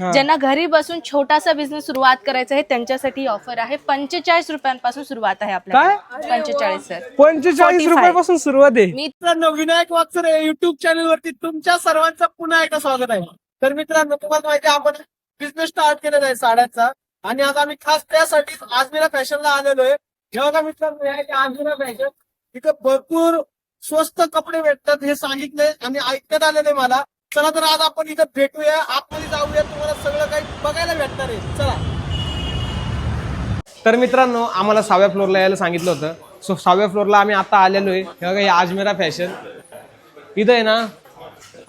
ज्यांना घरी बसून छोटासा बिझनेस सुरुवात करायचा आहे त्यांच्यासाठी ऑफर आहे. पंचेचाळीस रुपयांपासून सुरुवात आहे आपल्या काय? पंचेचाळीस सर पंचेचाळीस 45. रुपयापासून सुरुवात आहे. मी मित्रांनो विनायक वागसरे युट्यूब चॅनल वरती तुमच्या सर्वांचं पुन्हा एकदा स्वागत आहे. तर मित्रांनो तुम्हाला माहिती आहे आपण बिझनेस स्टार्ट केलेला आहे साड्यांचा. आणि आज आम्ही खास त्यासाठी आजमेरा फॅशनला आलेलो आहे. हे बघा मित्रांनो आहे आजमेरा फॅशन इथे भरपूर स्वस्त कपडे भेटतात हे सांगितले आणि ऐकण्यात आलेले मला. चला तर आज आपण इथं भेटूया. आतमध्ये जाऊया. तुम्हाला सगळं काही बघायला भेटणार आहे. चला. तर मित्रांनो आम्हाला सहाव्या फ्लोअरला यायला सांगितलं होतं. सो सहाव्या फ्लोअरला आम्ही आता आलेलो आहे. हे बघा आजमेरा फॅशन इथं आहे ना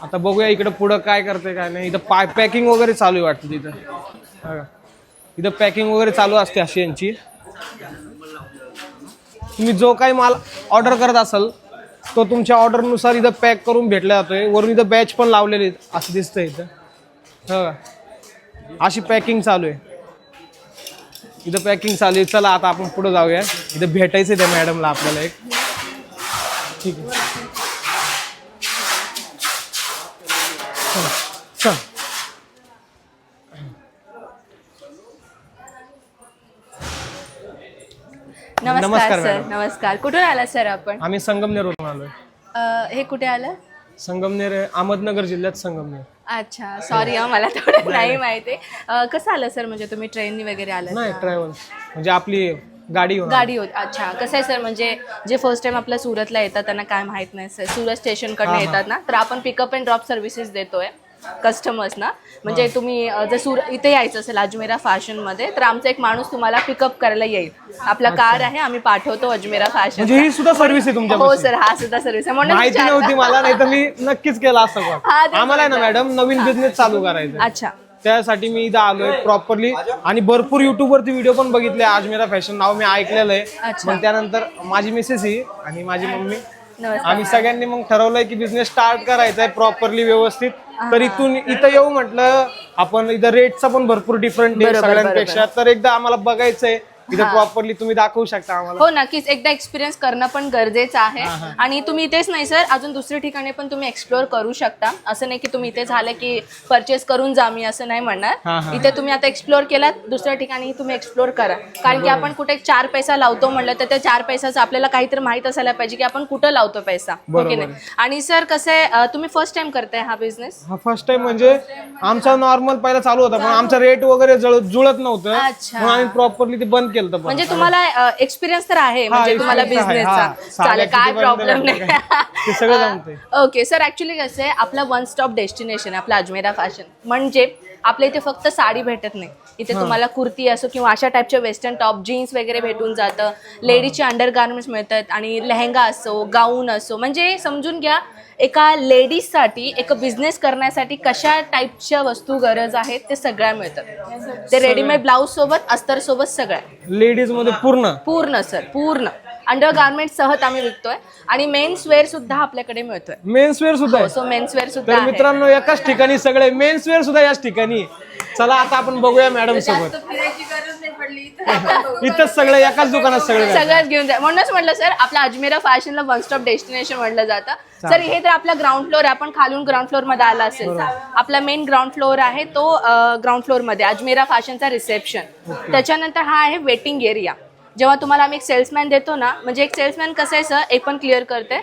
आता बघूया इकडं पुढं काय करते काय नाही. इथं पाय पॅकिंग वगैरे चालू आहे वाटतं तिथं. बघा. इथं पॅकिंग वगैरे चालू असते अशी यांची. तुम्ही जो काही माल ऑर्डर करत असाल तो तुमच्या ऑर्डरनुसार इथं पॅक करून भेटला जातोय. वरून इथं बॅच पण लावलेली असं दिसतंय इथं. हा. अशी पॅकिंग चालू आहे. इथं पॅकिंग चालू आहे. चला आता आपण पुढे जाऊया. इथं भेटायचं त्या मॅडमला आपल्याला एक. ठीक आहे. चला, चल. नमस्कार नमस्कार, सर. मॅडम. नमस्कार. कुठून आला सर आपण? आम्ही संगमनेरवरून आलोय. अ, हे कुठे आलं? संगमनेर अहमदनगर जिल्ह्यात संगमनेर. अच्छा सॉरी मला थोडं नाही माहिती. अ, कसं आलं सर? म्हणजे तुम्ही ट्रेननी वगैरे आलं नाही ट्रॅव्हल्स म्हणजे आपली गाडी होणार. गाडी होत अच्छा. कसं आहे सर? म्हणजे जे फर्स्ट टाइम आपल्या सुरतला येतात त्यांना काय माहीत नाही सर. सुरत स्टेशनकडे हा. येतात ना तर आपण पिकअप अँड ड्रॉप सर्व्हिसेस देतोय. कस्टमर्स ना. म्हणजे तुम्ही अ, जर सुर इथे यायचं असेल अजमेरा फॅशनमध्ये तर आमचा एक माणूस तुम्हाला पिकअप करायला येईल. आपला कार आहे आम्ही पाठवतो अजमेरा फॅशन म्हणजे ही सुद्धा सर्व्हिस आहे तुमच्या हो सर हा सुद्धा सर्व्हिस आहे. म्हणून माहिती विचारलं. नव्हती मला नाही तर मी नक्कीच केलं हा, पण ते आम्हाला आहे ना. मॅडम नवीन बिझनेस चालू करायचा अच्छा. त्यासाठी मी इथं आलोय प्रॉपरली आणि भरपूर युट्यूब वरती व्हिडिओ पण बघितले आज मेरा फॅशन नाव मी ऐकलेलं आहे. अच्छा. मग त्यानंतर माझी मिसेस ही आणि माझी मम्मी. नमस्कार आम्ही सगळ्यांनी मग ठरवलंय की बिझनेस स्टार्ट करायचा आहे प्रॉपरली व्यवस्थित. तर इथून इथं येऊ म्हटलं आपण इथं रेटचा पण भरपूर डिफरंट आहे. सगळ्यांपेक्षा तर एकदा आम्हाला बघायचंय. इथं प्रॉपरली तुम्ही दाखवू शकता आम्हाला. हो नक्कीच. एकदा एक्सपिरियन्स करणं पण गरजेचं आहे. आणि तुम्ही इथेच नाही सर अजून दुसऱ्या ठिकाणी पण तुम्ही एक्सप्लोअर करू शकता. असं नाही की तुम्ही इथे झालं की परचेस करून जा मी असं नाही हा, म्हणणार. इथे तुम्ही आता एक्सप्लोअर केलात दुसऱ्या ठिकाणी तुम्ही एक्सप्लोअर करा. कारण की आपण कुठे चार पैसा लावतो म्हणलं तर त्या चार पैशाचं आपल्याला काहीतरी माहीत असायला पाहिजे की आपण कुठं लावतो पैसा. हो की बरोबर. नाही? आणि सर कसं आहे अं, तुम्ही फर्स्ट टाइम करताय हा बिझनेस हा फर्स्ट टाइम म्हणजे आमचा नॉर्मल पहिला चालू होता पण आमचा रेट वगैरे जुळ- जुळत नव्हतं. अच्छा. म्हणून आम्ही प्रॉपरली ते बंद केलं पण. म्हणजे तुम्हाला एक्सपिरियन्स तर आहे म्हणजे तुम्हाला. बिझनेसचा चालेल काय प्रॉब्लेम नाही. सगळं. ओके सर ऍक्च्युली कसं आहे आपला वन स्टॉप डेस्टिनेशन आहे आपला अजमेरा फॅशन म्हणजे आपल्या इथे फक्त साडी भेटत नाही. इथे तुम्हाला कुर्ती असो किंवा अशा टाईपचे वेस्टर्न टॉप जीन्स वगैरे भेटून जातं. लेडीजचे अंडर गार्मेंट्स मिळतात आणि लेहंगा असो गाऊन असो म्हणजे समजून घ्या एका लेडीजसाठी एक बिझनेस करण्यासाठी कशा टाईपच्या वस्तू गरज आहेत ते सगळ्या मिळतात. ते रेडीमेड ब्लाऊज सोबत अस्तर सोबत सगळ्या. लेडीजमध्ये पूर्ण? पूर्ण सर पूर्ण. अंडर गार्मेंट सहत आम्ही विकतोय. आणि मेन्स वेअर सुद्धा आपल्याकडे मिळतोय. मेन्स वेअर सुद्धा आहे. सो मेन्स वेअर सुद्धा तर आहे. मित्रांनो एकाच ठिकाणी सगळे मेन्स वेअर सुद्धा याच ठिकाणी. चला आता आपण बघूया मॅडम सोबत. इथंच सगळं एकाच दुकानात सगळं सगळंच घेऊन जा. म्हणूनच म्हटलं सर आपल्या अजमेरा फॅशनला वन स्टॉप डेस्टिनेशन म्हटलं जातं. सर हे तर आपला ग्राउंड फ्लोअर आहे. आपण खालून ग्राउंड फ्लोअरमध्ये आला असेल. आपला मेन ग्राउंड फ्लोअर आहे तो ग्राउंड फ्लोअरमध्ये अजमेरा फॅशनचा रिसेप्शन त्याच्यानंतर हा आहे वेटिंग एरिया जेव्हा तुम्हाला आम्ही एक सेल्समॅन देतो ना म्हणजे एक सेल्समॅन कसं आहे सर एक पण क्लिअर करते.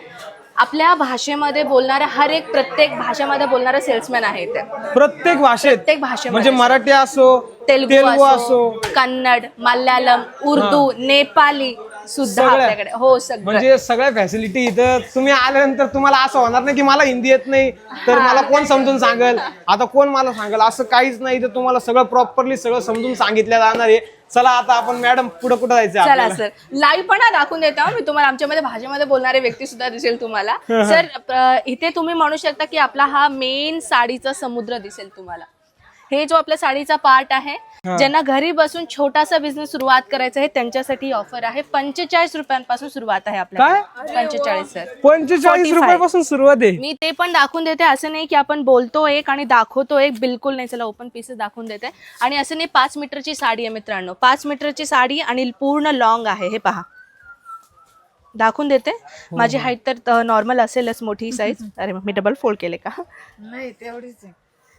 आपल्या भाषेमध्ये बोलणारा हर एक प्रत्येक भाषेमध्ये बोलणारा सेल्समॅन आहे इथे प्रत्येक भाषेत? प्रत्येक भाषेमध्ये. म्हणजे मराठी असो तेलुगू असो असो. कन्नड मल्याळम उर्दू नेपाली सुद्धा सगळ्या. आपल्याकडे. हो सगळं म्हणजे सगळ्या फॅसिलिटी इथं. तुम्ही आल्यानंतर तुम्हाला असं होणार नाही की मला हिंदी येत नाही. तर मला कोण समजून सांगेल? आता कोण मला सांगेल? असं काहीच नाही इथं तुम्हाला सगळं प्रॉपरली सगळं समजून सांगितलं जाणार आहे. चला आता आपण मॅडम पुढे कुठं जायचं चला आपल्याला? सर. लाईव्ह पण हा दाखवून देतो. मी तुम्हाला आमच्यामध्ये भाषेमध्ये बोलणारे व्यक्ती सुद्धा दिसेल तुम्हाला. सर अ, इथे तुम्ही म्हणू शकता की आपला हा मेन साडीचा समुद्र दिसेल तुम्हाला. हे जो आपल्या साडीचा पार्ट आहे ज्यांना घरी बसून छोटासा बिझनेस सुरुवात करायचा आहे त्यांच्यासाठी ऑफर आहे. पंचेचाळीस रुपयांपासून सुरुवात आहे आपल्या पंचेचाळीस सर पंचेचाळीस 45. रुपयापासून सुरुवात आहे. मी ते पण दाखवून देते. असं नाही की आपण बोलतो एक आणि दाखवतो एक. बिलकुल नाही. चला ओपन पीसेस दाखवून देते. आणि असं नाही पाच मीटरची साडी आहे मित्रांनो. पाच मीटरची साडी आणि पूर्ण लॉंग आहे. हे पहा. दाखवून देते. माझी हाईट तर नॉर्मल असेलच मोठी साईज अरे मी डबल फोल्ड केले का? नाही तेवढीच आहे.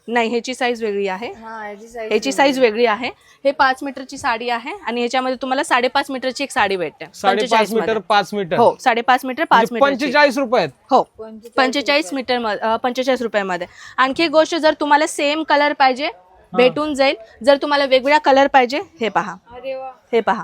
नाही ह्याची साईज वेगळी आहे. हा ह्याची साईज वेगळी आहे. हे पाच मीटरची साडी आहे आणि ह्याच्यामध्ये तुम्हाला साडेपाच मीटरची एक साडी भेटते. साडेपाच 45 मीटर. पाच मीटर. हो साडेपाच मीटर पाच म्हणजे मीटर पंचेचाळीस रुपयात हो पंचेचाळीस मीटर पंचेचाळीस रुपयामध्ये. आणखी एक गोष्ट जर तुम्हाला सेम कलर पाहिजे भेटून जाईल. जर तुम्हाला वेगवेगळा कलर पाहिजे हे पहा. हे पहा.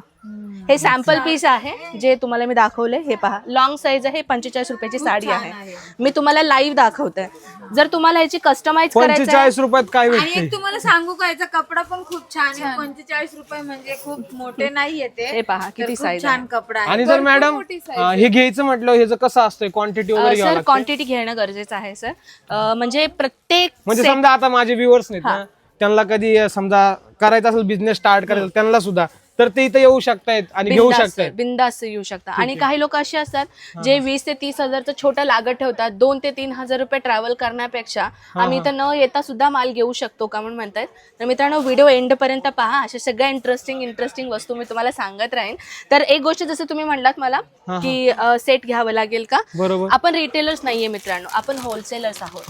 हे सॅम्पल पीस आहे जे तुम्हाला मी दाखवले हे पहा. लॉंग साईज आहे पंचेचाळीस रुपयाची साडी आहे. मी तुम्हाला लाईव्ह दाखवते. जर तुम्हाला ह्याची कस्टमाइज पंचेचाळीस रुपयात काय भेटते? एक तुम्हाला सांगू का याचा कपडा पण खूप छान आहे. पंचेचाळीस रुपये म्हणजे खूप मोठे नाही येते हे पहा किती size छान कपडा आहे. आणि जर मॅडम हे घ्यायचं म्हटलं ह्याचं कसं असतंय क्वांटिटी वगैरे घ्यावं सर क्वांटिटी घेणं गरजेचं आहे सर म्हणजे प्रत्येक म्हणजे समजा आता माझे व्ह्युअर्स नाहीत ना त्यांना कधी समजा करायचा असेल बिझनेस स्टार्ट करायचा त्यांना सुद्धा तर ते इथं येऊ शकतायत आणि घेऊ शकतायत. बिनधास्त येऊ शकता. आणि काही लोक असे असतात जे वीस ते तीस हजारचं छोटं लागत ठेवतात दोन ते तीन हजार रुपये ट्रॅव्हल करण्यापेक्षा आम्ही इथं न येता सुद्धा माल घेऊ शकतो का म्हणून म्हणतायत. तर मित्रांनो व्हिडिओ एंड पर्यंत पहा. अशा सगळ्या इंटरेस्टिंग इंटरेस्टिंग वस्तू मी तुम्हाला सांगत राहीन. तर एक गोष्ट जसं तुम्ही म्हणलात मला की सेट घ्यावं लागेल का? बरोबर. आपण रिटेलर्स नाहीये मित्रांनो. आपण होलसेलर्स आहोत.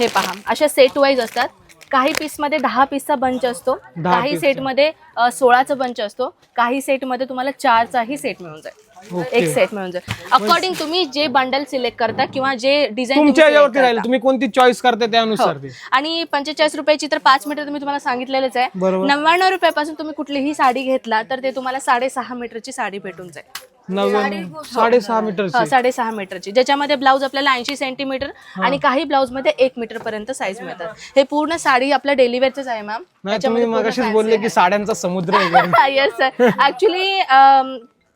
हे पहा. अशा सेट वाईज असतात. काही पीसमध्ये दहा पीसचा बंच असतो. दहा काही piece सेटमध्ये अ, सोळाचा बंच असतो. काही सेटमध्ये तुम्हाला चारचाही सेट मिळून जाईल. Okay. एक सेट मिळून जाईल. अकॉर्डिंग तुम्ही जे बंडल सिलेक्ट करता किंवा जे डिझाईन तुमच्या याच्यावरती राहील. तुम्ही कोणती चॉईस करता त्यानुसार ते? आणि पंचेचाळीस रुपयाची तर पाच मीटर तुम्ही तुम्हाला सांगितलेलंच आहे. बरोबर. नव्याण्णव रुपयापासून तुम्ही कुठलीही साडी घेतला तर ते तुम्हाला साडेसहा मीटरची साडी भेटून जाईल. नव्याण्णव साडेसहा मीटरची. हा, साडेसहा मीटरची. ज्याच्यामध्ये ब्लाऊज आपल्याला ऐंशी सेंटीमीटर आणि काही ब्लाऊजमध्ये एक मीटर पर्यंत साईज मिळतात. हे पूर्ण साडी आपल्या डेली वेअरच आहे मॅम नाही तुम्ही मगाशीच बोलले की साड्यांचा समुद्र आहे. येस सर ऍक्च्युली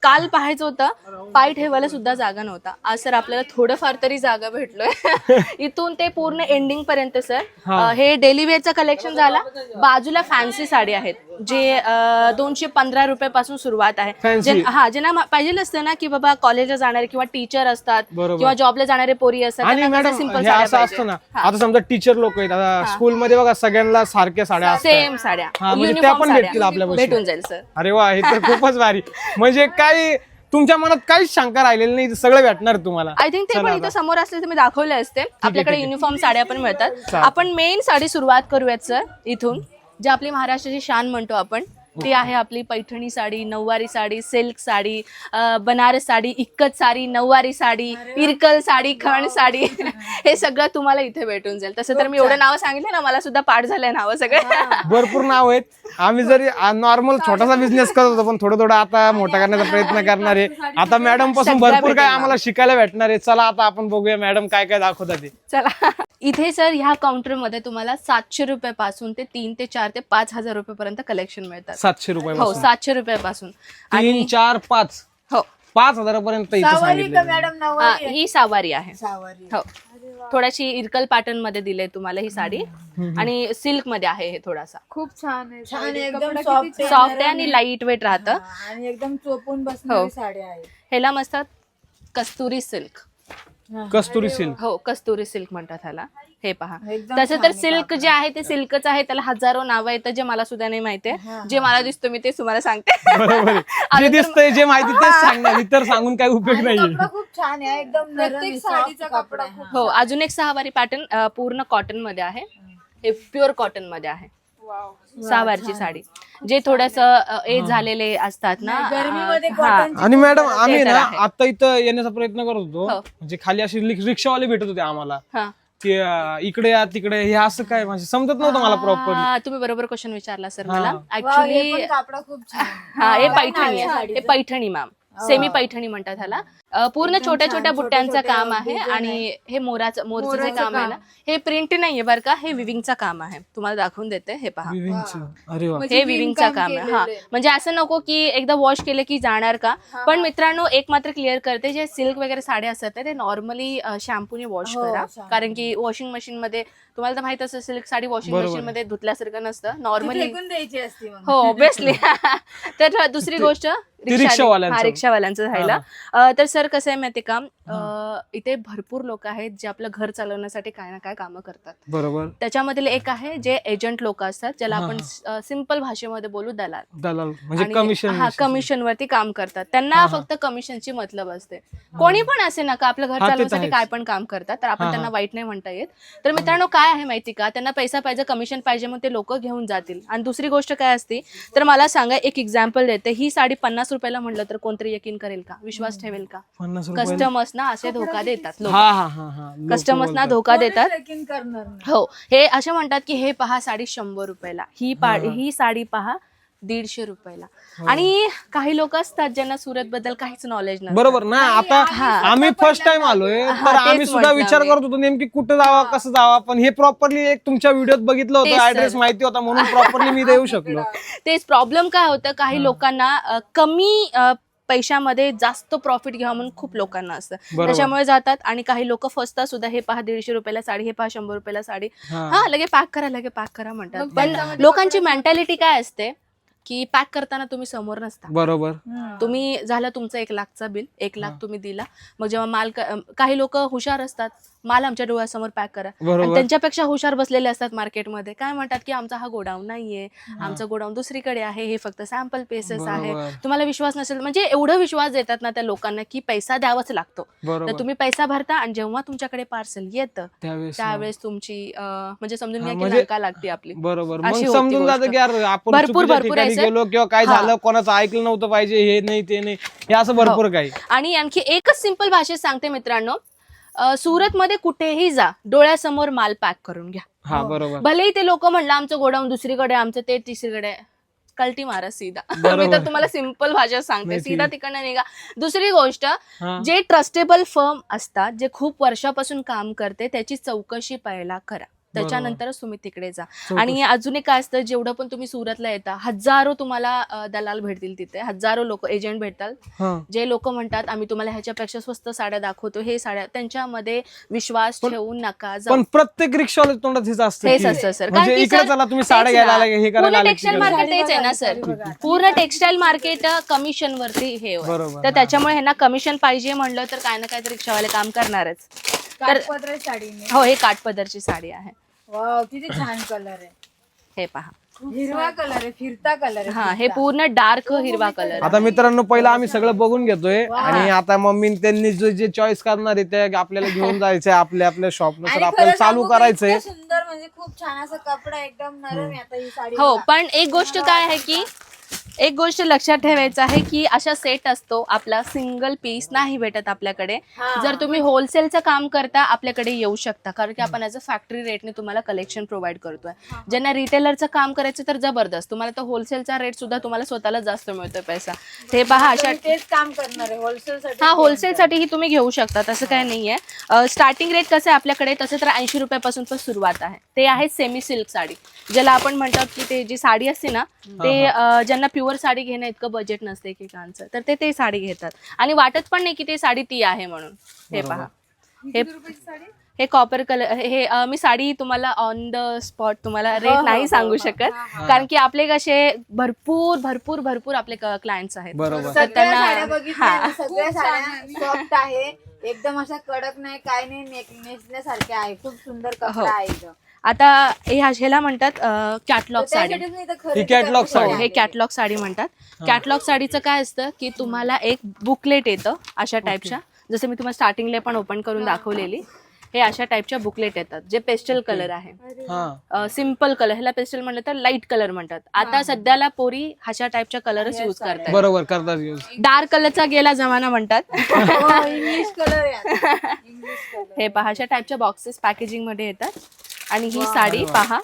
काल पाहायचं होतं पाय ठेवायला सुद्धा जागा नव्हता. आज सर आपल्याला थोडंफार तरी जागा भेटलोय. इथून ते पूर्ण एंडिंग पर्यंत सर. हे. डेली वेअरचं कलेक्शन झाला. बाजूला फॅन्सी साडी आहेत जे दोनशे पंधरा रुपयापासून सुरुवात आहे. Fancy. जे- हा ज्यांना मा- पाहिजे असतं ना की बाबा कॉलेजला जाणारे किंवा टीचर असतात बरोबर. किंवा जॉबला जाणारे पोरी असतात आणि त्यांना कसं मॅडम simple हे साड्या असं पाहिजे. असतं ना आता समजा टीचर लोक आहेत आता स्कूलमध्ये बघा सगळ्यांना सारख्या साड्या असतात. सेम साड्या. हा, म्हणजे त्या पण भेटतील आपल्यापाशी. भेटून जाईल सर. अरे वा हे तर खूपच भारी. म्हणजे काही तुमच्या मनात काहीच शंका राहिलेली नाही सगळं भेटणार तुम्हाला. आय थिंक ते पण इथं समोर असले तर मी दाखवले असते. आपल्याकडे युनिफॉर्म साड्या पण मिळतात. आपण मेन साडी सुरुवात करूयात सर इथून. जे आपली महाराष्ट्राची शान म्हणतो आपण. ती आहे आपली पैठणी साडी नऊवारी साडी सिल्क साडी बनारस साडी इक्कत साडी नऊवारी साडी इरकल साडी खण साडी. हे सगळं तुम्हाला इथे भेटून जाईल. तसं तर मी एवढं नावं सांगितलं ना मला सुद्धा पाठ झालंय नावं सगळे. भरपूर नाव आहेत. आम्ही जरी नॉर्मल छोटासा बिझनेस करत होतो पण थोडं थोडं आता मोठा करण्याचा प्रयत्न करणार आहे. आता मॅडमपासून भरपूर काय आम्हाला शिकायला भेटणार आहे. चला आता आपण बघूया मॅडम काय काय दाखवतात चला. इथे सर ह्या काउंटरमध्ये तुम्हाला सातशे रुपयापासून ते तीन ते चार ते पाच हजार रुपयापर्यंत कलेक्शन मिळतात. सातशे रुपये हो सातशे रुपयापासून. तीन चार पाच. हो. पाच हजारापर्यंत इथे सावरी का सांगितलं मॅडम हा, ही सावारी आहे. सावरी. हो. थोड्याशी इरकल पॅटर्नमध्ये दिले तुम्हाला ही साडी. आणि सिल्कमध्ये आहे हे थोडासा. खूप छान आहे छान साडी. एकदम कपडा soft किती आहे. सॉफ्ट आहे आणि लाइट वेट राहतं. आणि एकदम चोपून हो. बसणारी साड्या आहेत ह्याला मस्त कस्तुरी सिल्क कस्तुरी सिल्क हो कस्तुरी सिल्क म्हणतात ह्याला. हे पहा. तसं तर सिल्क जे आहे ते सिल्कच आहे त्याला हजारो नावं येतं जे मला सुद्धा नाही माहितीये जे मला दिसतं मी ते तुम्हाला सांगते. बरोबर आहे. जे दिसतंय जे माहिती तेच सांगणार. इतर सांगून काही उपयोग नाहीये. कपडा खूप छान आहे एकदम नरम प्रत्येक साडीचा कपडा. हो अजून एक सहावारी पॅटर्न पूर्ण कॉटनमध्ये आहे. हे प्युअर कॉटनमध्ये आहे. सहावारची साडी. जे थोडस एज झालेले असतात ना गरमीमध्ये अं, हा. आणि मॅडम आम्ही तर ना आहे. आता इथं येण्याचा प्रयत्न करत होतो. हो. म्हणजे खाली अशी रिक- रिक्षावाले भेटत होते आम्हाला. हा. अं, इकडे या तिकडे हे असं काय? म्हणजे समजत नव्हतं मला प्रॉपर हा, तुम्ही बरोबर क्वेश्चन विचारला सर मला. वा, हे ऍक्च्युली पण कापडा खूप छान. हा हे पैठणी आहे. हे पैठणी मॅम सेमी पैठणी म्हणतात ह्याला. पूर्ण छोट्या छोट्या बुट्ट्यांचं काम आहे आणि हे मोराचं मोरचं जे काम आहे ना हे प्रिंट नाहीये बरं का हे विविंगचं काम आहे. तुम्हाला दाखवून देते हे पहा. वा. हे विविंगचं काम आहे हा. म्हणजे असं नको की एकदा वॉश केलं की जाणार का? पण मित्रांनो एक मात्र क्लिअर करते जे सिल्क वगैरे साड्या असतात ते नॉर्मली शॅम्पूने वॉश हो, करा. कारण की वॉशिंग मशीन मध्ये तुम्हाला तर माहीत असं सिल्क साडी वॉशिंग. मशीन मध्ये धुतल्यासारखं नसतं. नॉर्मली हो ऑब्विसली तर दुसरी गोष्ट रिक्षा- रिक्षावाल्यांचं. हा रिक्षावाल्यांचं राहिलं. तर सर कसं आहे माहिती का? इथे भरपूर लोक आहेत जे आपलं घर चालवण्यासाठी काय ना काय कामं करतात. बरोबर. त्याच्यामधील एक आहे जे एजंट लोक असतात ज्याला आपण सिंपल भाषेमध्ये बोलू दलाल. दलाल म्हणजे आणि- कमिशन हा कमिशन वरती काम करतात. त्यांना. फक्त कमिशनची मतलब असते. कोणी पण असे ना का आपलं घर चालवण्यासाठी. काय पण काम करतात तर आपण त्यांना. वाईट नाही म्हणता येत. तर मित्रांनो काय आहे माहिती का? त्यांना पैसा पाहिजे कमिशन पाहिजे मग ते लोक घेऊन जातील. आणि दुसरी गोष्ट काय असते तर मला सांगा एक एक्झाम्पल देते. ही साडी पन्नास रुपयाला म्हटलं तर कोणतरी यकीन करेल का? विश्वास ठेवेल का? पन्नास रुपये कस्टमर्सना असे धोका देतात लोक हा हा हा हा लोकं कस्टमर्सना बोलतात. धोका देतात ट्रेकिंग करणार नाही. हो हे असे म्हणतात की हे पहा साडी शंभर रुपयाला ही पा हा. ही साडी पहा दीडशे रुपयाला हो. आणि काही लोक असतात ज्यांना सुरत बद्दल काहीच नॉलेज नसतं बरोबर ना आता हा. आम्ही फर्स्ट टाइम आलोय हा, तर तेच आम्ही सुद्धा म्हटलं विचार मी. करत होतो नेमकी कुठं जावा कसं जावा पण हे प्रॉपरली एक तुमच्या व्हिडिओत बघितलं तेच होतं sir. ऍड्रेस माहिती होता म्हणून प्रॉपरली मी देऊ शकलो तेच प्रॉब्लेम काय होतं काही लोकांना अ, कमी अ, पैशामध्ये जास्त प्रॉफिट घ्यावं म्हणून खूप लोकांना असतं. त्याच्यामुळे जातात आणि काही लोक फसतात सुद्धा. हे पहा दीडशे रुपयाला साडी हे पहा शंभर रुपयाला साडी. हा. लगे पॅक करा लगे पॅक करा म्हणतात. पण लोकांची मेंटॅलिटी काय असते? की पॅक करताना तुम्ही समोर नसता. बरोबर. तुम्ही झालं तुमचं एक लाखचा बिल एक लाख तुम्ही दिला. मग जेव्हा माल क- काही लोक हुशार असतात माल आमच्या डोळ्यासमोर पॅक करा. आणि त्यांच्यापेक्षा हुशार बसलेले असतात मार्केटमध्ये काय म्हणतात की आमचा हा गोडाऊन नाहीये आमचं गोडाऊन दुसरीकडे आहे हे फक्त सॅम्पल पेसेस आहे. तुम्हाला विश्वास नसेल म्हणजे एवढं विश्वास देतात ना त्या लोकांना की पैसा द्यावाच लागतो. तर तुम्ही पैसा भरता आणि जेव्हा तुमच्याकडे पार्सल येतं त्यावेळेस तुमची म्हणजे समजून हा, घ्या की म्हणजे- लंका लागते आपली. बरोबर. अशी मग होती समजून गोष्ट. जातं की यार आपण भरपूर- भरपूर. गेलो किंवा काय हा. झालं कोणाचं ऐकलं नव्हतं पाहिजे हे नाही ते नाही हे असं भरपूर काही आणि आणखी एकच सिंपल भाषेत सांगते मित्रांनो अं, सुरतमध्ये कुठेही जा डोळ्यासमोर माल पॅक करून घ्या हा बरोबर भलेही ते लोक म्हणलं आमचं गोडाऊन दुसरीकडे आमचं ते तिसरीकडे. कल्टी मारा सीधा मी. तर तुम्हाला सिंपल भाषा सांगते सीधा. तिकडनं निघा दुसरी गोष्ट हा. जे ट्रस्टेबल फर्म असतात जे खूप वर्षापासून काम करते त्याची चौकशी पहिला करा त्याच्यानंतरच तुम्ही तिकडे जा. आणि अजून एक काय असतं जेवढं पण तुम्ही सुरतला येता हजारो तुम्हाला दलाल भेटतील तिथे. हजारो लोक एजंट भेटतात. जे लोक म्हणतात आम्ही तुम्हाला ह्याच्यापेक्षा स्वस्त साड्या दाखवतो. हे साड्या त्यांच्यामध्ये विश्वास ठेवून नका पण प्रत्येक रिक्षावाले तोंडात हेच असतं हेच असतं सर. म्हणजे इकडे चला तुम्ही साड्या घ्यायला आले, हे पूर्ण टेक्सटाईल. मार्केट तेच आहे ना सर. पूर्ण टेक्सटाईल मार्केट कमिशन वरती हे तर. त्याच्यामुळे ह्यांना कमिशन पाहिजे म्हणलं तर काय ना काय तर रिक्षावाले काम करणारच. तर हो हे काठपदरची साडी आहे. वाव किती छान कलर आहे. हे पहा. हिरवा कलर आहे फिरता कलर आहे हा हे. पूर्ण डार्क हिरवा कलर आता मित्रांनो पहिलं आम्ही सगळं बघून घेतोय. आणि आता मम्मी त्यांनी जे जे चॉईस करणार आहे ते आपल्याला घेऊन जायचंय आपल्या आपल्या शॉपनुसार. आपल्याला चालू करायचंय. सुंदर म्हणजे खूप छान असा कपडा एकदम नरम आहे आता ही साडी हो. पण एक गोष्ट काय आहे की एक गोष्ट लक्षात ठेवायचं आहे की अशा सेट असतो आपला सिंगल पीस नाही भेटत आपल्याकडे. हा. जर तुम्ही होलसेलचं काम करता आपल्याकडे येऊ शकता. कारण की आपण ॲज अ फॅक्टरी रेटने तुम्हाला कलेक्शन प्रोव्हाइड करतोय. ज्यांना रिटेलरचं काम करायचं तर जबरदस्त. तुम्हाला तर होलसेलचा रेट सुद्धा तुम्हाला स्वतःला जास्त मिळतोय पैसा. ते पहा अशा तेच काम करणार आहे होलसेल साठी हा होलसेलसाठीही तुम्ही घेऊ शकता. तसं काही नाहीये. स्टार्टिंग रेट कसं आहे आपल्याकडे? तसं तर ऐंशी रुपयापासून पण सुरुवात आहे. ते आहे सेमी सिल्क साडी. ज्याला आपण म्हणतात की ते जी साडी असते ना ते ज्यांना प्युअर साडी घेणं इतकं बजेट नसते एकेकांचं. तर ते ते साडी घेतात. आणि वाटत पण नाही की ते साडी ती आहे म्हणून. हे पहा. हे हे कॉपर कलर हे अं, मी साडी तुम्हाला ऑन द स्पॉट तुम्हाला रेट नाही सांगू शकत. कारण की आपले कसे भरपूर भरपूर भरपूर आपले क्लायंट्स आहेत. बरोबर. तर सगळ्या त्यांना- साड्या बघितल्या हा. ना, सगळ्या साड्या सॉफ्ट आहे. एकदम अशा कडक नाही काय नाही नेक नेसण्यासारख्या आहे. खूप सुंदर हो. कपडा आहे इथं. आता हे ह्याला म्हणतात कॅटलॉग साडी. ही हो साडी. हे. कॅटलॉग साडी म्हणतात. कॅटलॉग साडीचं काय असतं की तुम्हाला एक बुकलेट येतं अशा टाईपच्या जसं मी तुम्हाला स्टार्टिंगला पण ओपन करून दाखवलेली. हे. अशा टाईपच्या बुकलेट येतात जे पेस्टल कलर आहे. हा. सिंपल कलर ह्याला पेस्टल म्हणलं तर लाइट कलर म्हणतात. आता सध्याला पोरी अशा टाईपच्या कलरच यूज करतात बरोबर करतात use. डार्क कलरचा गेला जमाना म्हणतात. हो, इंग्लिश कलर. इंग्लिश कलर हे पहा अशा टाईपच्या बॉक्सेस पॅकेजिंगमध्ये येतात. आणि ही साडी पहा.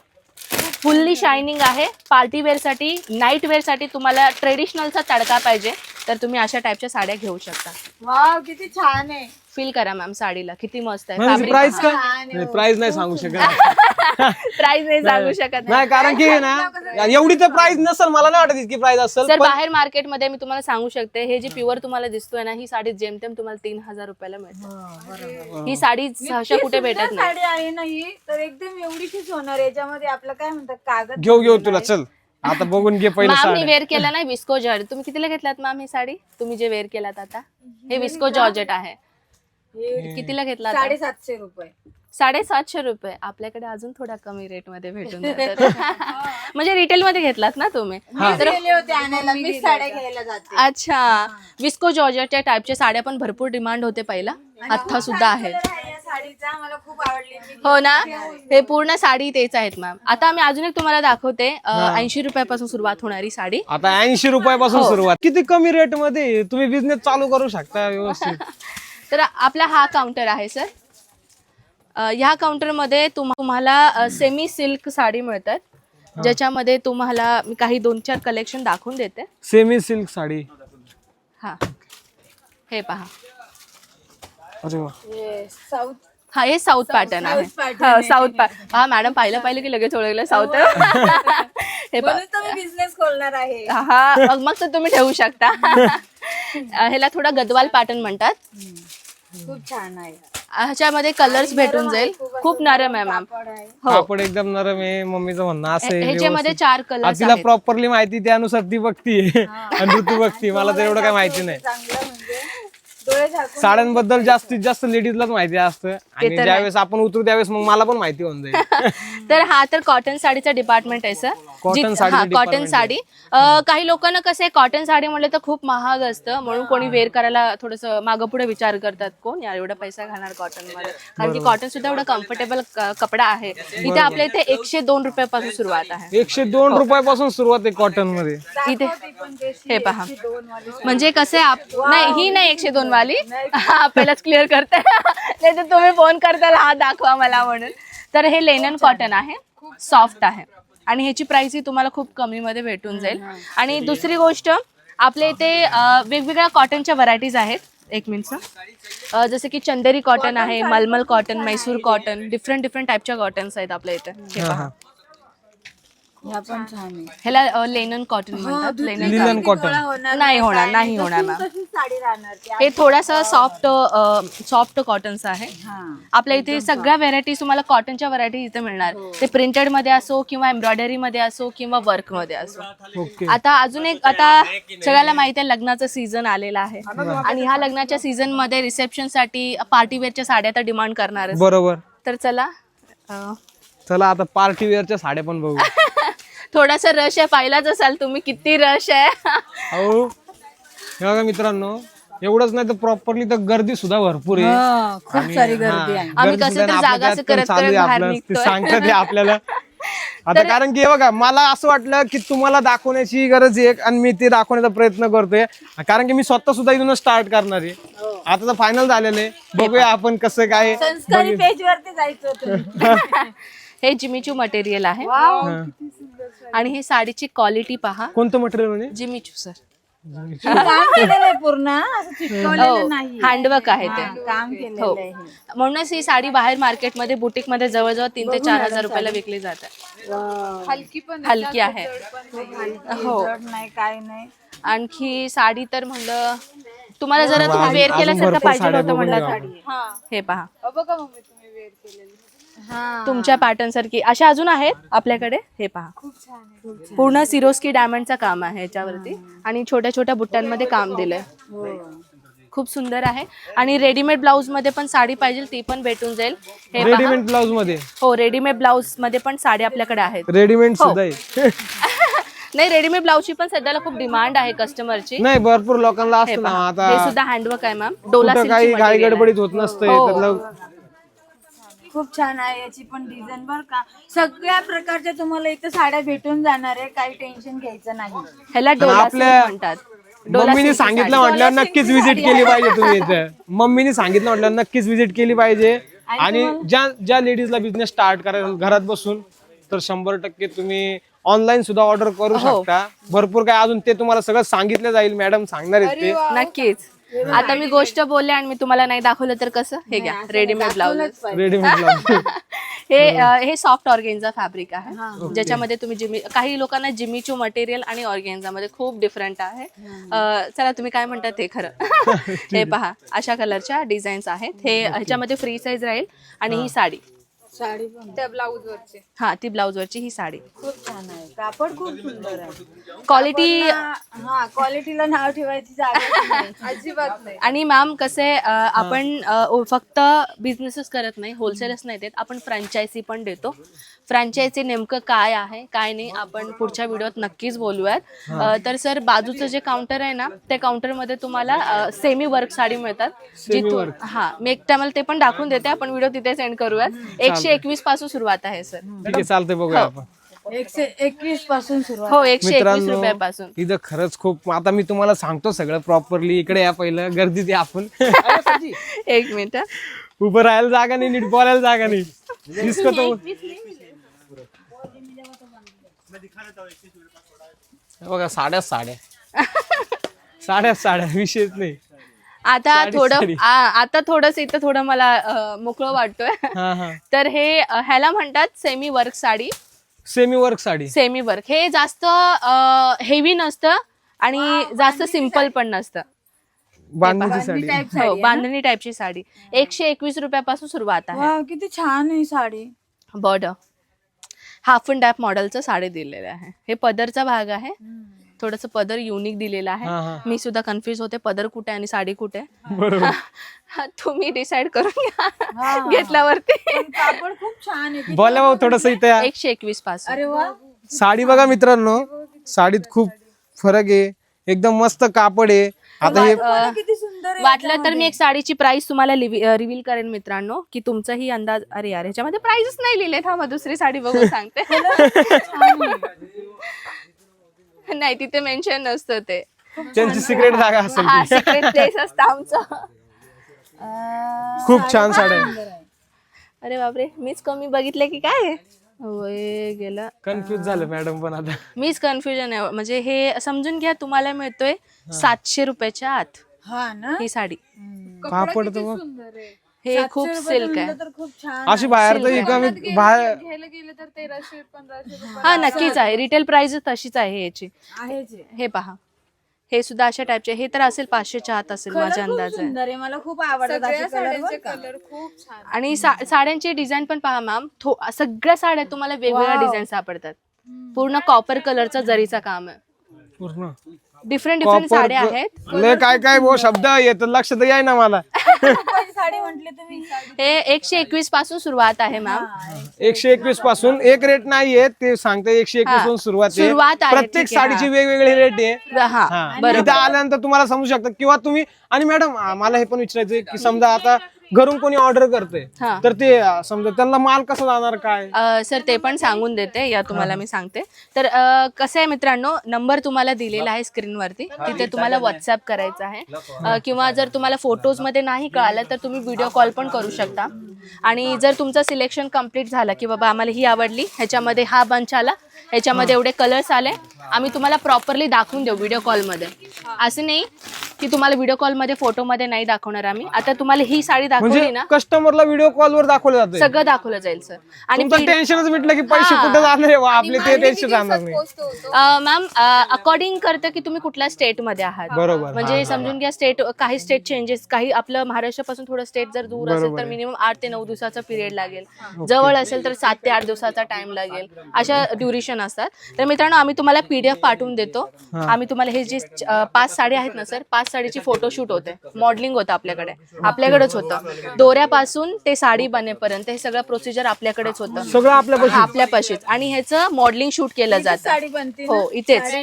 फुल्ली शायनिंग आहे. पार्टी वेअरसाठी नाईट वेअरसाठी तुम्हाला ट्रेडिशनलचा तडका पाहिजे. तर तुम्ही अशा टाईपच्या साड्या घेऊ शकता. वाव किती छान आहे. फील करा मॅम साडीला. किती मस्त आहे. प्राइस Fabric काय छान आहे. प्राइस नाही सांगू शकत. प्राइस नाही सांगू शकत. नाही कारण की ना एवढी तर प्राइस नसेल मला नाही वाटत इतकी प्राइस असेल सर पण बाहेर मार्केटमध्ये मी तुम्हाला सांगू शकते हे जे प्युअर तुम्हाला दिसतोय ना ही साडी जेमतेम तुम्हाला तीन हजार रुपयाला मिळते. ही साडी सहसा कुठे भेटत नाही. साडी आहे ना ही तर एकदम एवढीशीच होणार आहे. याच्यामध्ये आपलं काय म्हणतात कागद घेऊ घेऊ तुला. चल. आता बघून घे पहिलं मॅम मी साड्या. वेअर केला नाही विस्को जॉर्ज तुम्ही कितीला घेतलात मॅम ही साडी? तुम्ही जे वेअर केलात आता. हे विस्को जॉर्जेट आहे. कितीला घेतला? साडेसातशे रुपये. साडेसातशे रुपये. आपल्याकडे अजून थोडा कमी रेटमध्ये भेटून जातात म्हणजे रिटेल मध्ये घेतलात ना तुम्ही? तर गेले होते आणायला. मी साड्या घ्यायला जाते. अच्छा. विस्को जॉर्जेटच्या टाईपच्या साड्या पण भरपूर डिमांड होते पहिला. आता सुद्धा आहेत. हो ना? हे पूर्ण साडी तेच आहेत मॅम आता आम्ही अजून एक तुम्हाला दाखवते. ऐंशी रुपयापासून सुरुवात होणारी साडी. आता ऐंशी रुपयापासून हो. सुरुवात. किती कमी रेटमध्ये तुम्ही बिझनेस चालू करू शकता व्यवस्थित? तर आपला हा काउंटर आहे सर ह्या काउंटरमध्ये तुम्हा- तुम्हाला सेमी सिल्क साडी मिळतात. ज्याच्यामध्ये तुम्हाला मी काही दोन चार कलेक्शन दाखवून देते. Semi silk sari. हा. हे पहा. अरे वा. साऊथ. हा हे साऊथ पॅटर्न आहे. pattern हा साऊथ पॅटर्न हा मॅडम पाहिलं पाहिलं की लगेच ओळखलं साऊथ. हे. पहा. म्हणून तर मी बिझनेस खोलणार आहे. हा मग मग तर तुम्ही ठेवू शकता. ह्याला थोडा गदवाल पॅटर्न म्हणतात. खूप छान आहे. ह्याच्यामध्ये कलर्स भेटून जाईल. खूप नरम आहे मॅम कापड आहे. हो. कापड एकदम नरम आहे मम्मीचं म्हणणं असं आहे ह्याच्यामध्ये व्यवस्थित. चार आता कलर्स तिला प्रॉपरली माहिती त्यानुसार ती बघतीये. आणि ऋतू बघती मला तर एवढं काय माहिती नाही. चांगलं म्हणजे साड्यांबद्दल जास्तीत जास्त लेडीजलाच माहिती असतं. आणि. ज्यावेळेस आपण उतरू त्यावेळेस मग मला पण माहिती होऊन जाईल. तर हा तर कॉटन साडीचा डिपार्टमेंट आहे सर साडीचं हा कॉटन साडी. काही लोकांना कसं आहे कॉटन साडी म्हणलं तर खूप महाग असतं. म्हणून कोणी वेअर करायला थोडस मागं पुढे विचार करतात कोण? यार एवढा पैसा घालणार कॉटनमध्ये. कारण की कॉटन सुद्धा एवढा कम्फर्टेबल कपडा आहे. इथे आपल्या इथे एकशे दोन रुपयापासून सुरुवात आहे. एकशे दोन रुपयापासून सुरुवात आहे कॉटनमध्ये. इथे हे पहा. म्हणजे कसं नाही ही नाही एकशे दोन वाली. हा पहिलाच क्लिअर करते. नाही तर तुम्ही फोन करताल हा दाखवा मला म्हणून. तर हे लेनन कॉटन आहे. सॉफ्ट आहे. आणि ह्याची प्राइस ही तुम्हाला खूप कमी मध्ये भेटून जाईल. आणि दुसरी गोष्ट आपल्या इथे वेगवेगळ्या कॉटनच्या व्हरायटीज आहेत. एक मिनिट जसं की चंदेरी कॉटन आहे मलमल cotton Mysore cotton different different टाईपच्या कॉटन्स आहेत आपल्या इथे. हे. ह्या पण छान. आहे. ह्याला लेनन कॉटन म्हणतात. Linen cotton. नाही होणार नाही होणार मॅम. तशीच साडी राहणार ती. हे थोडासा सॉफ्ट सॉफ्ट कॉटनचा आहे. हा. आपल्या इथे सगळ्या व्हेरायटीज तुम्हाला कॉटनच्या व्हरायटी इथे मिळणार. ते प्रिंटेडमध्ये असो किंवा एम्ब्रॉयडरी मध्ये असो किंवा वर्कमध्ये असो. ओके. आता अजून एक आता सगळ्याला माहिती आहे लग्नाचं सीझन आलेलं आहे. आणि ह्या लग्नाच्या सीझनमध्ये रिसेप्शनसाठी पार्टी वेअरच्या साड्या तर डिमांड करणार बरोबर. तर चला अं, चला आता पार्टी वेअरच्या साड्या पण बघू. थोडासा रश आहे पाहिलाच असाल तुम्ही किती रश आहे. अहो हे बघा मित्रांनो एवढंच नाही तर प्रॉपरली तर गर्दी सुद्धा भरपूर आहे. खूप सारी गर्दी आहे. आम्ही गर्दी कसं सुद्धा तर आपल्या जागा असं त्यात पण करत चालू आहे करत बाहेर आपलं. ते निघतोय. सांगतात हे आपल्याला. आता कारण की हे बघा मला असं वाटलं की तुम्हाला दाखवण्याची गरज आहे आणि मी ते दाखवण्याचा प्रयत्न करतोय. कारण की मी स्वतः सुद्धा इथून स्टार्ट करणार आहे. आता तर फायनल झालेलं आहे. बघूया आपण कसं काय संस्कारी पेज वरती जायचं होतं. हे जिमीचू मटेरियल आहे. आणि हे साडीची क्वालिटी पहा. कोणतं मटेरियल म्हणजे जिमीचू सर काम केलेलं आहे पूर्ण. असं चिटकवलेलं नाही हँडवर्क आहे ते. काम हो. केलेलं आहे म्हणूनच ही साडी बाहेर मार्केटमध्ये बुटीकमध्ये जवळजवळ तीन ते चार हजार रुपयाला विकली जाते. हलकी पण हलकी आहे. हो. जड नाही काय नाही. आणखी साडी तर म्हणलं तुम्हाला जरा तुम्ही वेअर केल्यासारखं पाहिजे होतं म्हणलं तर हे. पहा. बघा मम्मी तुम्ही वेअर केलेली. हा तुमच्या पॅटर्न सारखी अशा अजून आहेत आपल्याकडे? हे पहा. खूप छान आहे पूर्ण सिरोस्की डायमंडचं काम आहे याच्यावरती. आणि छोट्या छोट्या बुट्ट्यांमध्ये काम दिलंय. हो. खूप सुंदर आहे. आणि रेडीमेड ब्लाऊजमध्ये पण साडी पाहिजे ती पण भेटून जाईल. हे पहा. रेडीमेड ब्लाऊजमध्ये? हो रेडीमेड ब्लाऊजमध्ये पण साडी आपल्याकडे आहेत. रेडीमेड हो. सुद्धा आहे. नाही रेडीमेड ब्लाऊजची पण सध्याला खूप डिमांड आहे कस्टमरची नाही भरपूर लोकांना हे असतं ना पहा. आता. हे सुद्धा हँडवर्क आहे मॅम डोला कुठं काही घाई material आहे. गडबडीत होत हो. लव- खूप छान आहे याची पण डिझाईन बर का. सगळ्या प्रकारच्या तुम्हाला इथं साड्या भेटून जाणार आहे. काही टेन्शन घ्यायचं नाही. ह्याला डोला आपल्या म्हणतात. डोला मम्मीने सांगितलं. म्हटल्यावर नक्कीच विजिट केली पाहिजे तुम्ही इथं. मम्मीने सांगितलं म्हटलं नक्कीच विजिट केली पाहिजे. आणि ज्या ज्या लेडीजला बिझनेस स्टार्ट करायचा घरात बसून तर शंभर टक्के तुम्ही ऑनलाईन सुद्धा ऑर्डर करू हो. शकता. भरपूर काय अजून ते तुम्हाला सगळं सांगितलं जाईल. मॅडम सांगणार आहेत ते. नक्कीच. आता मी गोष्ट बोलले आणि मी तुम्हाला नाही दाखवलं तर कसं? हे घ्या रेडीमेड ब्लाऊज रेडीमेड हे हे सॉफ्ट ऑर्गेन्झा फॅब्रिक आहे. ज्याच्यामध्ये तुम्ही जिमी काही लोकांना जिमीचू मटेरियल आणि ऑर्गेन्झा मध्ये खूप डिफरंट आहे. चला तुम्ही काय म्हणता ते खरं? हे पहा अशा कलरच्या डिझाईन्स आहेत. हे ह्याच्यामध्ये फ्री साईज राहील आणि ही. साडी. साडी पण त्या ब्लाऊज वरचे हा ती ब्लाऊज वरची ही साडी. खूप छान आहे. कापड खूप सुंदर आहे. क्वालिटी हा क्वालिटीला नाव ठेवायची जागा नाही. अजिबात नाही. आणि मॅम कसे आपण अ, ओ- फक्त बिझनेसच करत नाही होलसेलच नाही देत आपण फ्रँचायझी पण देतो. फ्रँचायझी नेमकं काय आहे काय नाही आपण पुढच्या व्हिडिओत नक्कीच बोलूयात. अ, तर सर बाजूचं जे काउंटर आहे ना त्या काउंटरमध्ये तुम्हाला सेमी वर्क साडी मिळतात. जी Semi तू- work. हा मी एक टायमाला ते पण दाखवून देते आपण व्हिडिओ तिथे सेंड करूयात. एकशे एकवीसपासून सुरुवात आहे सर. ठीक आहे चालतंय बघूया हो. आपण. एकशे एकवीसपासून सुरुवात. हो एकशे एकवीस मित्रांनो रुपयापासून. इथं खरंच खूप आता मी तुम्हाला सांगतो सगळं प्रॉपरली इकडे या पहिलं गर्दीत या आपण. एक मिनिट हा. उभं राहायला जागा नाही नीट बोलायला जागा नाही. दिसतो तो हे बघा साड्या साड्या. साड्या साड्या विषयच नाही. आता साडी, थोडं साडी. आ- आता थोडंसं इथं थोडं मला अ, मोकळं वाटतोय. हा हा. तर हे अ, ह्याला म्हणतात semi work sari. Semi work sari. Semi work हे जास्त हेवी नसतं आणि जास्त सिंपल पण नसतं. बांधणीची साडी. टाईप हो बांधणी टाईपची साडी. एकशे एकवीस रुपयापासून सुरुवात आहे. वा किती छान आहे साडी. बॉर्डर हाफ अँड डॅप मॉडेलचं साडी दिलेलं आहे. हे पदरचा भाग आहे. थोडस पदर युनिक दिलेला हा, हा. आहे मी सुद्धा कन्फ्युज होते पदर कुठे आणि साडी कुठे? आहे. तुम्ही डिसाइड करून घ्या. घेतल्यावरती. पण कापड खूप छान आहे किती- बोला भाऊ थोडस इथे. एकशे एकवीसपासून. अरे वा. साडी बघा मित्रांनो साडीत खूप फरक आहे. एकदम मस्त कापड आहे. आता हे वाटलं तर मी एक साडीची प्राइस तुम्हाला रिव्हील करेन मित्रांनो की तुमचाही अंदाज अरे यार ह्याच्यामध्ये प्राइसच नाही लिहिले थांबा दुसरी साडी बघून सांगते. नाही तिथे मेन्शन नसतं ते. त्यांची सिक्रेट जागा असेल हा ती. सिक्रेट प्लेस असतं आमचं. खूप छान साड्या. अरे बापरे मीच कमी बघितले की काय? होय गेलं. कन्फ्युज झालं मॅडम पण आता. मीच कन्फ्युजन आहे. म्हणजे हे समजून घ्या तुम्हाला मिळतोय सातशे रुपयाच्या आत हा ना? ही साडी. तर बघ. हे खूप सिल्क आहे. म्हणलं तर खूप छान अशी बाहेर तर इका मी बाहेर घ्यायला गेलं तर तेराशे पंधराशे रुपये हा नक्कीच आहे. रिटेल प्राइस तशीच आहे याची. आहे. जे. हे पहा. हे सुद्धा अशा टाईपचे हे तर असेल पाचशेच्या आत असेल माझ्या खूप अंदाज आहे सुंदर आहे. मला खूप आवडतात सगळ्या असे कलर साड्यांचे बरं का. कलर खूप छान आणि सा- साड्यांची डिझाईन पण पहा मॅम थो सगळ्या साड्या तुम्हाला वेगवेगळ्या Wow. डिझाईन सापडतात. पूर्ण कॉपर कलरचा जरीचा काम आहे. पूर्ण. डिफरंट डिफरंट Copper साड्या आहेत. लय काय काय भाऊ शब्द येत लक्षात याय ना मला रुपयाची साडी म्हटले तुम्ही हे एकशे एकवीसपासून सुरुवात आहे मॅम एकशे एकवीसपासून एक रेट नाहीये ते सांगते एकशे एकवीसपासून सुरुवात सुरुवात आहे आहे, प्रत्येक ठीक आहे, साडीची हा. वेगवेगळी रेट आहे. हा हा. बरोबर. इथं आल्यानंतर तुम्हाला समजू शकता. किंवा तुम्ही आणि मॅडम मला हे पण विचारायचंय की समजा आता घरून कोणी ऑर्डर करते हा. तर ते अं, समजा त्यांना माल कसा जाणार काय? अ, सर ते पण सांगून देते या तुम्हाला मी सांगते. तर अ, कसं आहे मित्रांनो नंबर तुम्हाला दिलेला आहे स्क्रीनवरती तिथे तुम्हाला व्हॉट्सअप करायचं आहे. अ, किंवा जर तुम्हाला फोटोजमध्ये नाही कळालं तर तुम्ही व्हिडिओ कॉल पण करू शकता. आणि जर तुमचं सिलेक्शन कंप्लीट झालं की बाबा आम्हाला ही आवडली ह्याच्यामध्ये हा बंच आला ह्याच्यामध्ये एवढे कलर्स आले आम्ही तुम्हाला प्रॉपरली दाखवून देऊ व्हिडिओ कॉलमध्ये असं नाही की तुम्हाला व्हिडिओ कॉलमध्ये फोटोमध्ये नाही दाखवणार आम्ही. आता तुम्हाला ही साडी दाखवली म्हणजे ना कस्टमरला व्हिडिओ कॉलवर दाखवलं जाते सगळं दाखवलं जाईल सर आणि तुमचं टेन्शनच मिटलं की पैसे कुठे जाणार आहे? आपले ते टेन्शन जाणार नाही. मॅम अकॉर्डिंग करतं की तुम्ही कुठल्या स्टेटमध्ये आहात. बरोबर. म्हणजे समजून घ्या स्टेट काही स्टेट चेंजेस काही आपलं महाराष्ट्रापासून थोडं स्टेट जर दूर असेल तर मिनिमम आठ ते नऊ दिवसाचा पिरियड लागेल. जवळ असेल तर सात ते आठ दिवसाचा टाइम लागेल. अशा ड्युरेशन असतात. तर मित्रांनो आम्ही तुम्हाला पीडीएफ पाठवून देतो. आम्ही तुम्हाला हे जे अं, पाच साडी आहेत ना सर पाच साडीची फोटोशूट होते. मॉडेलिंग होतं आपल्याकडे. आपल्याकडेच होतं. दोऱ्यापासून ते साडी बनेपर्यंत हे सगळं प्रोसिजर आपल्याकडेच होतं. सगळं आपल्या हा, आपल्यापाशीच. आणि ह्याचं मॉडेलिंग शूट केलं जातं. साडी बनते हो इथेच.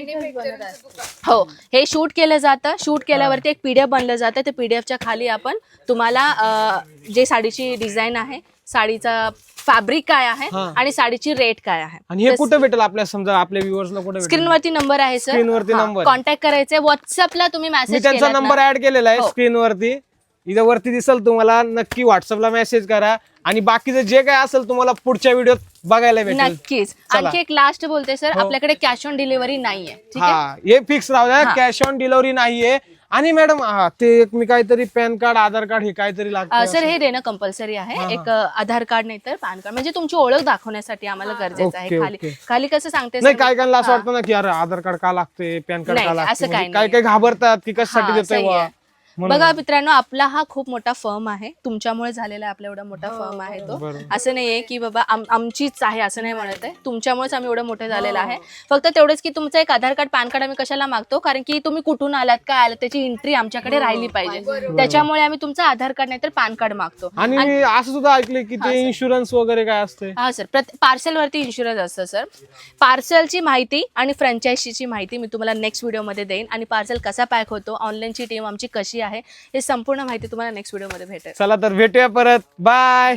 हो हे शूट केलं जातं. शूट केल्यावरती एक पीडीएफ बनलं जातं. ते पीडीएफच्या खाली आपण तुम्हाला अं, जे साडीची डिझाईन आहे साडीचा फॅब्रिक काय आहे हा. आणि साडीची रेट काय आहे. आणि हे कुठे भेटेल आपल्या समजा आपल्या व्ह्युअर्सला कुठे भेटेल? स्क्रीनवरती नंबर आहे सर स्क्रीनवरती number. कॉन्टॅक्ट करायचे व्हॉट्सअपला तुम्ही मी मेसेज त्यांचा नंबर ऍड केलेला आहे हो. स्क्रीनवरती इथं वरती दिसल तुम्हाला नक्की व्हॉट्सअपला मेसेज करा. आणि बाकीचं जे काय असेल तुम्हाला पुढच्या व्हिडिओत बघायला भेटेल. नक्कीच. चला. आणखी एक लास्ट बोलते सर हो. आपल्याकडे कॅश ऑन डिलिव्हरी नाहीये. ठीक आहे? हा हे फिक्स राहू द्या. हा. कॅश ऑन डिलिव्हरी नाहीये. आणि मॅडम हा ते एक मी काहीतरी पॅन कार्ड आधार कार्ड हे काहीतरी अ, लागतं सर हे देणं कंपल्सरी आहे एक अ, आधार कार्ड नाही तर पॅन कार्ड म्हणजे तुमची ओळख दाखवण्यासाठी आम्हाला गरजेचं आहे ओके, खाली ओके. खाली कसं सांगते नाही काय मी? कायला असं हा. वाटतं ना की अरे आधार कार्ड का लागते पॅन कार्ड नाही, का असं लागते काही म्हणजे काय काय घाबरतात की कशासाठी हा, देतोय सही बुवा? आहे. बघा मित्रांनो आपला हा खूप मोठा फर्म आहे. तुमच्यामुळे झालेला आहे आपला एवढा मोठा फर्म आहे तो. असं नाहीये की बाबा आम- आमचीच आहे असं नाही म्हणत आहे. तुमच्यामुळेच आम्ही एवढं मोठं झालेलं आहे. फक्त तेवढंच की तुमचं एक आधार कार्ड पॅन कार्ड आम्ही कशाला मागतो? कारण की तुम्ही कुठून आलात काय आलात त्याची एंट्री आमच्याकडे राहिली पाहिजे. त्याच्यामुळे आम्ही तुमचं आधार कार्ड नाही तर पॅन कार्ड मागतो. आणि असं सुद्धा ऐकलंय की ते इन्शुरन्स वगैरे काय असते? हा सर प्रत पार्सलवरती इन्शुरन्स असतं सर पार्सलची माहिती आणि फ्रँचायझीची माहिती मी तुम्हाला नेक्स्ट व्हिडिओमध्ये देईन. आणि पार्सल कसा पॅक होतो ऑनलाईनची टीम आमची कशी आहे. हे संपूर्ण माहिती तुम्हाला नेक्स्ट व्हिडिओमध्ये भेटेल. चला तर भेटूया परत. बाय